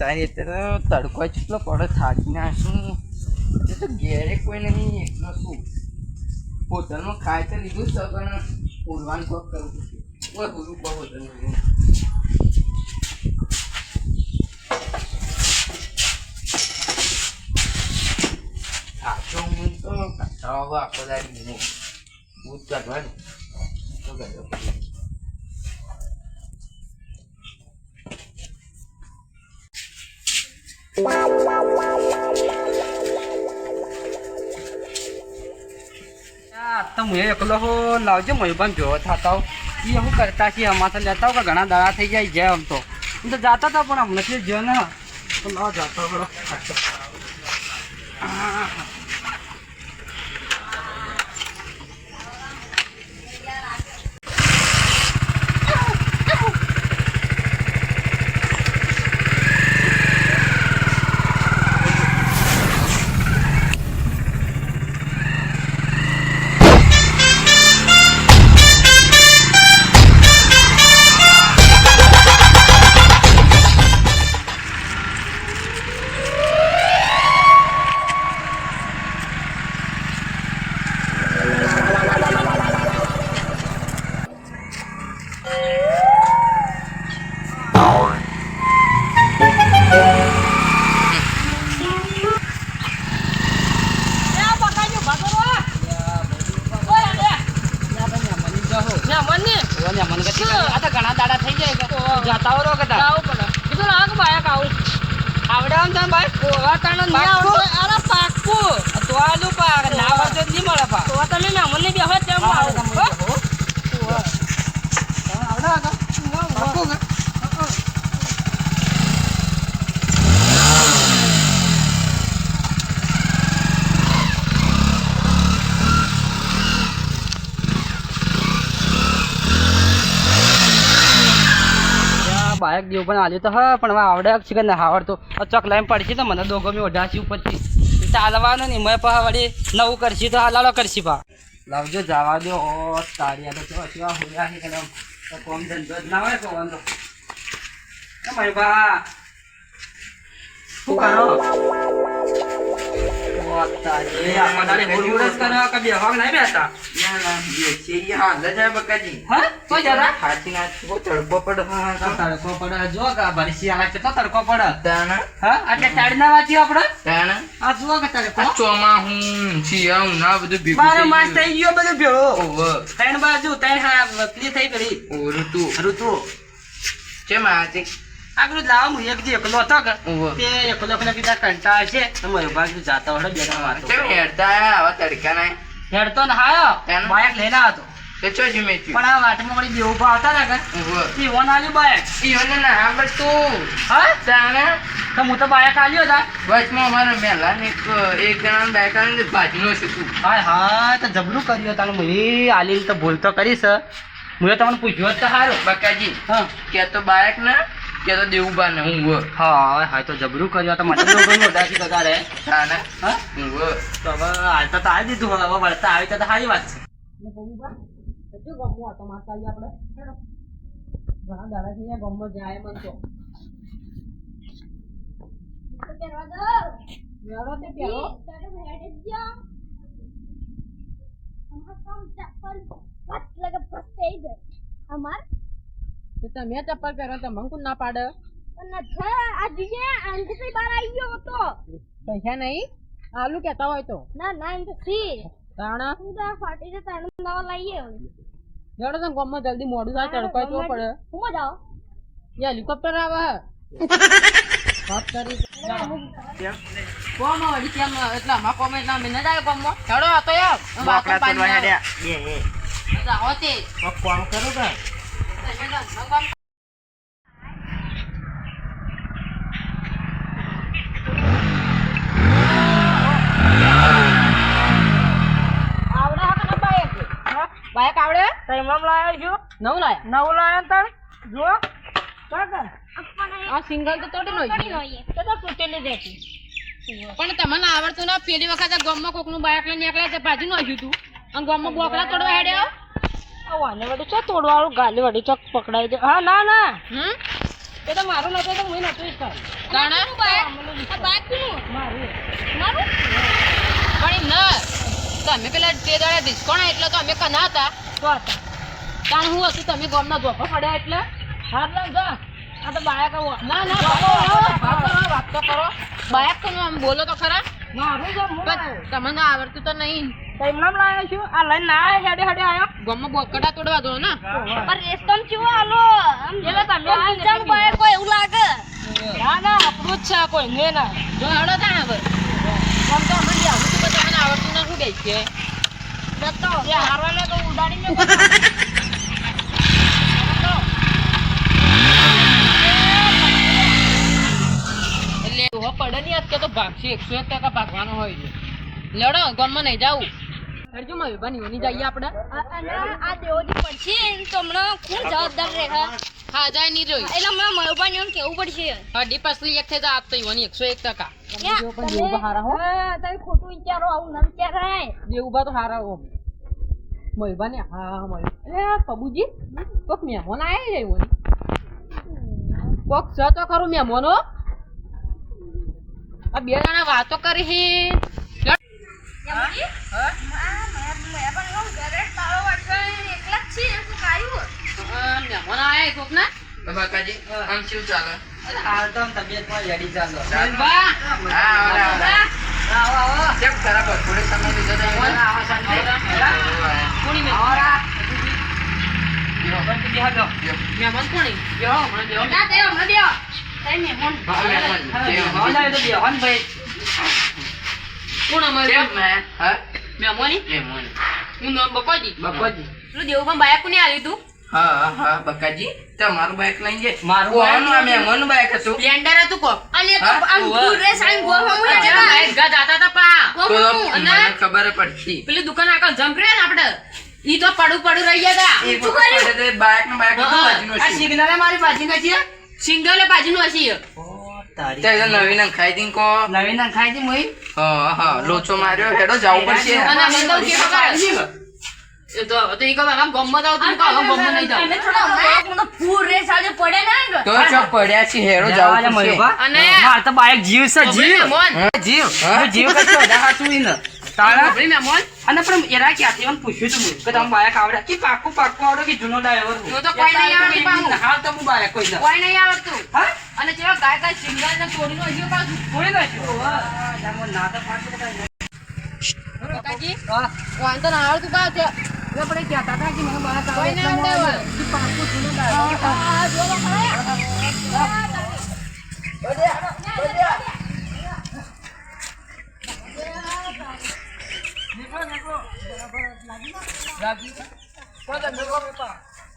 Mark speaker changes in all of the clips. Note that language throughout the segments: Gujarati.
Speaker 1: તારી અત્યારે તડકો જેટલો પડે, થાકી નાખશું એ તો ઘેરે કોઈ નહીં એટલો શું? હોટલમાં ખાય તો લીધું છે પણ ઉડવાનું કોક કરવું ઓય પૂરું કોક હોટલમાં થાકો હું તો આવે આખો દાડી હું કાઢવાનું. તો કાઢો તો હું એકલો હો, લાવજો મયુભાન જોવો થતા. એ શું કરતા છીએ અમારે લેતા ઘણા દાડા થઈ જાય જાય આમ તો. હું તો જાતા હતા, પણ હમણાંથી જો ને. તો લાવ જાતો જાતા હો રો કદા આવડે આમ તને ભાઈ? તો આલુ પા ના વાજો નહીં મળે પા આવડે આગળ પાકું કે? બાયક જેવું પણ તો હા, પણ આવડે છે કે ના આવડતો ચોક લાઈન પડશે તો મને દોગો મેં ઓઢાશી ઉપરથી. ચાલવાનું નહીં મેં પા વળી નવું કરશી તો હાલાલો કરશી પા લાવજો, જવા દો. ઓ, તારી તો કેવા કેવા છે કે તો કોમ ધંધો જ ના હોય તો. વાંધો મારી બા શું કરો? તારી. આ પડાને બોલવું જ કરવા કદી હવા નહીં બેસતા તડકો તડકો તડકો આગળ લાવ હું એક જે એકલો હતો કે. તે એકલો એકલો કીધા કંટાળ છે તો જાતા બે ત્રણ વાતો હેડતો ને હાયો. બાયક લઈને આવ્યો હતો પણ આ વાટમાં વળી બે ઊભા હતા ને ઈવન આલ્યું બાઇક હા તો. હું? તો બાયક આલ્યો હતા હાય હા તો જબરું કર્યું તારું હું આલી તો ભૂલ તો કરીશ હું તમને પૂછ્યું તો સારું
Speaker 2: બકાજી
Speaker 1: હા.
Speaker 2: કે તો બાયક ને કે તો દેવુબા ને હું વ
Speaker 1: હા હા તો જબરું કર્યું. તો મને તો ગમ્યું ઉદાસી તો તારે.
Speaker 2: તાને
Speaker 1: હા
Speaker 2: હું? વ
Speaker 1: તો હવે હાલ તો તારી દીધું. હવે વળતા આવી તો તો સારી વાત
Speaker 3: અમાર
Speaker 4: તમે ચપ્પલ પહેરો તો મને કોણ ના પાડે. પૈસા નહીં? આલુ કેતા હોય તો.
Speaker 3: ના ના એમ તો સી
Speaker 4: તાણા?
Speaker 3: હું તો ફાટી છે તાણે નવા
Speaker 4: જોડો તમે ગામમાં જલ્દી મોડું થાય તડકો તો પડે.
Speaker 3: હું જાઓ
Speaker 4: એ હેલિકોપ્ટર આવે. કરી. કોમ વળી કેમ એટલે આમાં કોમ એટલા અમે ન જાય કોમમાં ચડો આ તો યાર. જાઓ તે
Speaker 1: કોમ કરો કે
Speaker 4: બાઈક આવડે
Speaker 1: તૈમમ લાયો છું
Speaker 4: નવું લાયા
Speaker 1: નવું લાયો તણ જો
Speaker 4: આ સિંગલ તો તોડી નો
Speaker 3: તો તો તૂટેલી દેતી
Speaker 4: પણ તમને આવડતું ના પેલી વખત ગામમાં કોકનું બાઈક લઈને એકલા તે ભાજી આવ્યું તું. અને ગામમાં બોકડા તોડવા હેડ્યા
Speaker 3: વાને વડી ચો તોડવાળું ગાલી વડી ચોક પકડાઈ દે? હા ના ના.
Speaker 4: હમ?
Speaker 1: એ તો મારું નથી તો હું
Speaker 4: નથી.
Speaker 3: આ બાઈક કોનું?
Speaker 1: મારું.
Speaker 3: મારું?
Speaker 4: પણ ન. તમે પેલા તે દાડા ડિસ્કાઉન્ટ એટલે તો અમે કના હતા.
Speaker 1: તો હતા?
Speaker 4: તાણ હું હતું તમે ગામના ધોપા પડ્યા એટલે?
Speaker 1: હાર ના જો. આ તો બાયક
Speaker 4: ના ના વાત તો કરો, વાત તો કરો. બાયક તો આમ બોલો તો ખરા?
Speaker 1: મારું
Speaker 4: તમને આવડતું તો નહીં.
Speaker 1: તૈમલામ લાવ્યો છું? આ લઈને ના હેડે હેડે આયો.
Speaker 4: ગામમાં બોકડા તોડવા દો ને?
Speaker 3: પણ રેસ્ટમ ચેવો આલો? આમ
Speaker 1: એટલે તમે
Speaker 3: બીજાનું બાઈક હોય એવું લાગે.
Speaker 1: ના ના આપણું જ છે કોઈ ને ના.
Speaker 4: જો હેડો તા હવે. ગામ તો અમને આવડતું તો તમને આવડતું ના શું બે છે
Speaker 1: જતો એ હારવાને તો ઉડાડીને બોલાવો.
Speaker 4: એટલે પડે નહીં અત્યારે તો ભાગશે. એકસો એક ટકા ભાગવાનો હોય છે. લડો ગમમાં નહીં જાવું હરજો માં વિભાની ઓની જઈએ આપણે.
Speaker 3: અને આ દેવોજી પડશે ને તો હમણાં કોણ જવાબદાર રહે હા?
Speaker 4: હા જાય નહીં જોઈ.
Speaker 3: એટલે હમણાં મયુભાઈને એમ કેવું પડશે?
Speaker 4: હડી પસલી એક થઈ આપતો ઈવાની એકસો એક ટકા. હો.
Speaker 3: હા, ખોટું વિચારો આવું ના વિચારાય.
Speaker 4: દેવભા તો હારા ઓમ મયુભા ને હા હા મયુ પબુજી કોક મહેમાન આય છે ઈવાની કોક છે તો ખરું મહેમાનો. આ બે જણા વાતો કરી હી? મહેમાન આયા કોક ના?
Speaker 2: તો બકાજી આમ શું ચાલે?
Speaker 1: હાલ તો આમ તબિયતમાં જડી ચાલો.
Speaker 2: હા
Speaker 1: આવો
Speaker 2: થોડે સમય લીધો તો
Speaker 1: આવો શાંતિ.
Speaker 4: કોણી મહેમાન. મહેમાન કોણી? બેહો હમણાં બેહો
Speaker 3: ના તે હમણાં દેવો મહેમાન
Speaker 2: હા, મહેમાન.
Speaker 1: તો બેહો ભાઈ.
Speaker 4: કોણ અમારે
Speaker 2: કેમ મેં? હા?
Speaker 4: મહેમાની
Speaker 2: મહેમાન.
Speaker 4: હું નામ બકોજી.
Speaker 1: બકોજી.
Speaker 4: પેલું દેવભા બાયા કોને આવ્યું તું.
Speaker 2: હા હા બકાજી તમારું બાઈક લઈને જાય
Speaker 1: મારું
Speaker 2: કોનું આ
Speaker 1: bike
Speaker 2: હતું.
Speaker 4: સ્પ્લેન્ડર હતું કોક.
Speaker 3: અને તો આમ દૂર રેસ આવીને ગોળમાં મૂકી
Speaker 4: આ ગા જાતા તા પા.
Speaker 2: તો મને ખબર પડતી.
Speaker 4: પેલી દુકાન આગળ જમ્પ ને આપણે. ઈ તો પડું પડું રહી ગયા તા.
Speaker 2: એક વખત તો નું.
Speaker 1: આ
Speaker 2: હતું.
Speaker 1: મારી બાજુના છે
Speaker 4: સિંગલે બાજુનું
Speaker 2: નવીન ખાઈ દી કો?
Speaker 1: નવીન ખાઈ દી મોઈ.
Speaker 2: હા હા લોચો માર્યો હેડો જવું પડશે.
Speaker 4: એ તો તો ઈ આમ ગમમાં જાવ તું કહો ગમમાં નહીં જાવ
Speaker 3: તમે થોડા હમણાં મને ફૂલ રેસ આજે પડે ને
Speaker 2: તો ચો પડ્યા છે હેડો જવું પડશે
Speaker 4: અને
Speaker 1: માર તો બાઈક જીવ છે જીવ.
Speaker 2: જીવ.
Speaker 1: જીવ કરતો વધારે હાચું ઈ તારા?
Speaker 4: આપણી મહેમાન
Speaker 1: અને પણ એરા ક્યાંથી મને પૂછ્યું તું કે તમે બાઈક આવડે? કે પાકું પાકું આવડે કે જૂનો ડ્રાઈવર હું?
Speaker 4: હું તો કોઈ નહીં આવડતી પાછું.
Speaker 1: હાલ તો હું બાઈક કોઈ ના
Speaker 4: કોઈ નહીં આવડતું.
Speaker 1: હા?
Speaker 4: અને ચલો ગાય ગાય સિંગલ ને છોડીનો હશે પાછું
Speaker 1: કોઈ નાખ્યું? વાહ, જામો ના તો પાછું
Speaker 4: કાકાજી
Speaker 1: હા.
Speaker 4: વાંધો ના આવડતું પાછું છે
Speaker 1: એટલે આપણે કહેતા હતા કે મને બાઈક
Speaker 4: કોઈ
Speaker 1: આવડે
Speaker 4: નહીં
Speaker 1: એટલે
Speaker 4: આવડે
Speaker 1: હું કે પાકું જૂનું driver.
Speaker 3: આ જો તો ખરા.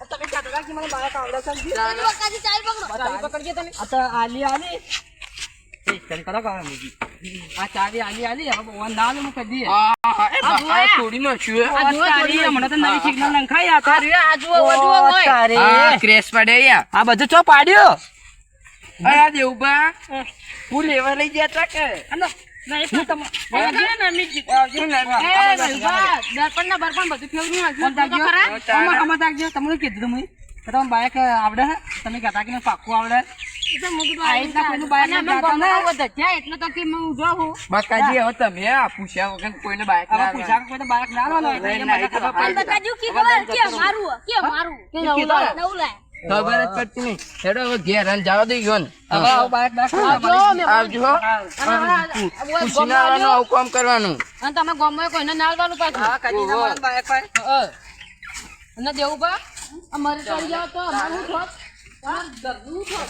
Speaker 1: તમે કહેતા હતા કે મને બાઈક આવડે છે ને?
Speaker 3: પેલી વખતે ચાવી પકડો.
Speaker 1: ચાવી પકડજે તમે. આ તો આલી આલી. એ ચાલી કરો કામ બીજી. આ ચાવી આલી આલી હવે ભગવાન ના આલે મૂકી દઈએ.
Speaker 2: હા, હા, એ
Speaker 1: આ
Speaker 2: બા-
Speaker 1: જોયા?
Speaker 2: આ તોડી નાખ્યું
Speaker 1: આ જુઓ તારી, હમણાં તો નવી signal નંખાઈ આ તો.
Speaker 4: આ જુઓ આ જુઓ હોય
Speaker 1: તારી.
Speaker 2: ક્રેશ પડે યા.
Speaker 1: આ બધું ચો પાડ્યો?
Speaker 2: અરે દેવબા, હું. લેવા લઈ ગયા તા કે?
Speaker 1: તમને કીધું તમે બાઈક આવડે છે તમે કહેતા કે પાકું પાક્કું આવડે. ખબર
Speaker 2: જ પડતી નહીં. હેડો હવે ઘેર અને જવા દઈ ગયો
Speaker 4: આવજો,
Speaker 2: આવવાનું આવું કામ કરવાનું.
Speaker 4: અને તમે ગમે કોઈને ના આવવાનું પાછું. અને દેવું પા અમારે ચડી જાવ તો અમારું થોત ઘરનું થોત